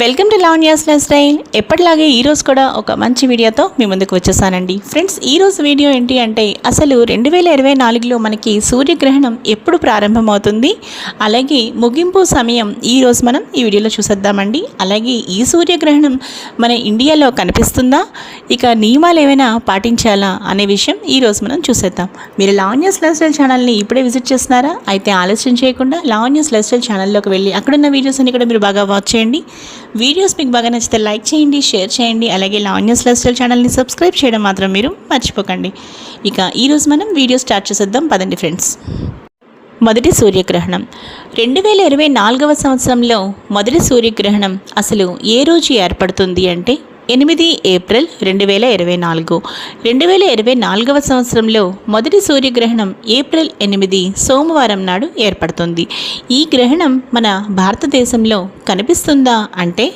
Welcome to Lavanya's lifestyle. ఎప్పటిలాగే ఈరోజు కూడా ఒక మంచి వీడియోతో మీ ముందుకు వచ్చేసానండి. ఫ్రెండ్స్ ఈరోజు వీడియో ఏంటి అంటే అసలు రెండు వేల ఇరవై నాలుగులో మనకి సూర్యగ్రహణం ఎప్పుడు ప్రారంభమవుతుంది? అలాగే ముగింపు సమయం ఈరోజు మనం ఈ వీడియోలో చూసేద్దామండి. అలాగే ఈ సూర్యగ్రహణం మన ఇండియాలో కనిపిస్తుందా? ఇక నియమాలు ఏమైనా పాటించాలా అనే విషయం ఈరోజు మనం చూసేద్దాం. మీరు లావణ్యాస్ లైఫ్ స్టైల్ ఛానల్ని ఇప్పుడే విజిట్ చేస్తున్నారా? అయితే ఆలస్యం చేయకుండా లావణ్యాస్ లైఫ్ స్టైల్ ఛానల్లోకి వెళ్ళి అక్కడున్న వీడియోస్ అన్ని కూడా మీరు బాగా వాచ్ చేయండి. వీడియోస్ మీకు బాగా నచ్చితే లైక్ చేయండి షేర్ చేయండి అలాగే లావణ్యస్ లైఫ్ స్టైల్ ఛానల్ని సబ్స్క్రైబ్ చేయడం మాత్రం మీరు మర్చిపోకండి. ఇక ఈరోజు మనం వీడియో స్టార్ట్ చేసేద్దాం. పదండి ఫ్రెండ్స్. మొదటి సూర్యగ్రహణం. రెండు వేల ఇరవై నాలుగవ సంవత్సరంలో మొదటి సూర్యగ్రహణం అసలు ఏ రోజు ఏర్పడుతుంది అంటే ఎనిమిది ఏప్రిల్ రెండు వేల ఇరవై నాలుగు. రెండు వేల ఇరవై నాలుగవ సంవత్సరంలో మొదటి సూర్యగ్రహణం ఏప్రిల్ ఎనిమిది సోమవారం నాడు ఏర్పడుతుంది. ఈ గ్రహణం మన భారతదేశంలో కనిపిస్తుందా అంటే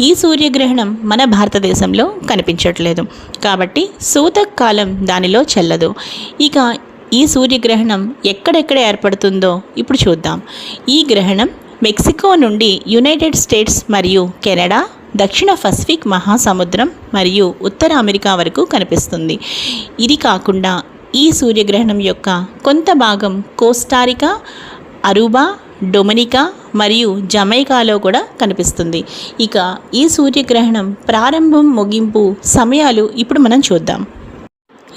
ఈ సూర్యగ్రహణం మన భారతదేశంలో కనిపించట్లేదు. కాబట్టి సూతక్ కాలం దానిలో చెల్లదు. ఇక ఈ సూర్యగ్రహణం ఎక్కడెక్కడ ఏర్పడుతుందో ఇప్పుడు చూద్దాం. ఈ గ్రహణం మెక్సికో నుండి యునైటెడ్ స్టేట్స్ మరియు కెనడా దక్షిణ పసిఫిక్ మహాసముద్రం మరియు ఉత్తర అమెరికా వరకు కనిపిస్తుంది. ఇది కాకుండా ఈ సూర్యగ్రహణం యొక్క కొంత భాగం కోస్టారికా అరుబా డొమినికా మరియు జమైకాలో కూడా కనిపిస్తుంది. ఇక ఈ సూర్యగ్రహణం ప్రారంభం ముగింపు సమయాలు ఇప్పుడు మనం చూద్దాం.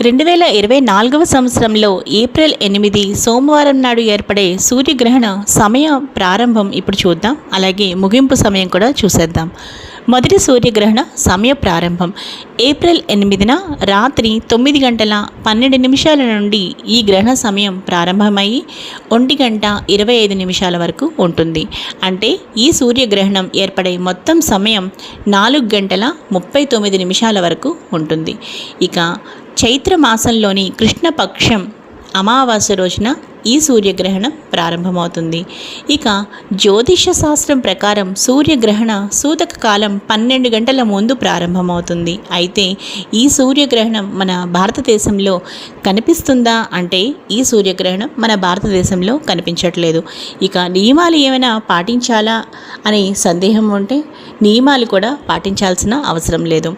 రెండు వేల ఇరవై నాలుగవ సంవత్సరంలో ఏప్రిల్ ఎనిమిది సోమవారం నాడు ఏర్పడే సూర్యగ్రహణ సమయ ప్రారంభం ఇప్పుడు చూద్దాం. అలాగే ముగింపు సమయం కూడా చూసేద్దాం. మొదటి సూర్యగ్రహణ సమయ ప్రారంభం. ఏప్రిల్ ఎనిమిదిన రాత్రి తొమ్మిది గంటల పన్నెండు నిమిషాల నుండి ఈ గ్రహణ సమయం ప్రారంభమయ్యి ఒంటి గంట ఇరవై ఐదు నిమిషాల వరకు ఉంటుంది. అంటే ఈ సూర్యగ్రహణం ఏర్పడే మొత్తం సమయం నాలుగు గంటల ముప్పై తొమ్మిది నిమిషాల వరకు ఉంటుంది. ఇక చైత్ర మాసంలోని కృష్ణపక్షం అమావాస్య రోజున ఈ సూర్యగ్రహణం ప్రారంభమవుతుంది. ఇక జ్యోతిష శాస్త్రం ప్రకారం సూర్యగ్రహణ సూతక కాలం పన్నెండు గంటల ముందు ప్రారంభమవుతుంది. అయితే ఈ సూర్యగ్రహణం మన భారతదేశంలో కనిపిస్తుందా అంటే ఈ సూర్యగ్రహణం మన భారతదేశంలో కనిపించట్లేదు. ఇక నియమాలు ఏమైనా పాటించాలా? అని సందేహం ఉంటే నియమాలు కూడా పాటించాల్సిన అవసరం లేదు.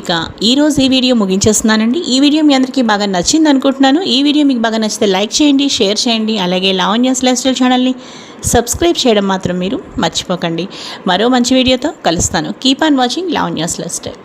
ఇక ఈరోజు ఈ వీడియో ముగించేస్తున్నానండి. ఈ వీడియో మీ అందరికీ బాగా నచ్చింది అనుకుంటున్నాను. ఈ వీడియో మీకు బాగా నచ్చితే లైక్ చేయండి షేర్ చేయండి అలాగే లావణ్యాస్ లైఫ్ స్టైల్ ఛానల్ని సబ్స్క్రైబ్ చేయడం మాత్రం మీరు మర్చిపోకండి. మరో మంచి వీడియోతో కలుస్తాను. Keep on watching Lavanya's lifestyle.